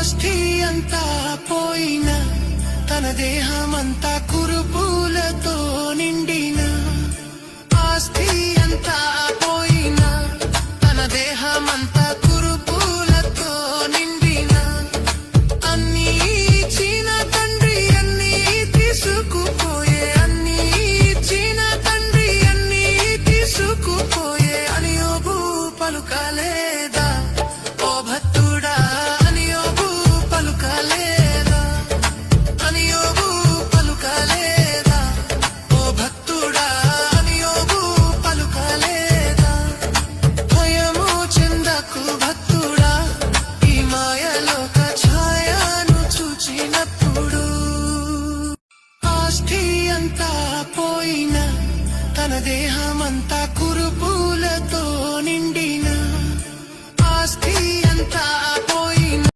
ఆస్తి అంతా పోయిన తన దేహమంతా కురుపులతో నిండిన. ఆస్తి అంతా పోయిన తన దేహమంతా కురుపులతో నిండిన. అన్ని ఇచ్చిన తండ్రి అన్ని తీసుకుపోయే అన్ని ఇచ్చిన తండ్రి అన్ని తీసుకుపోయే. అని పలుకాలే అంతా పోయిన తన దేహమంతా కురుపులతో నిండిన ఆస్తి అంతా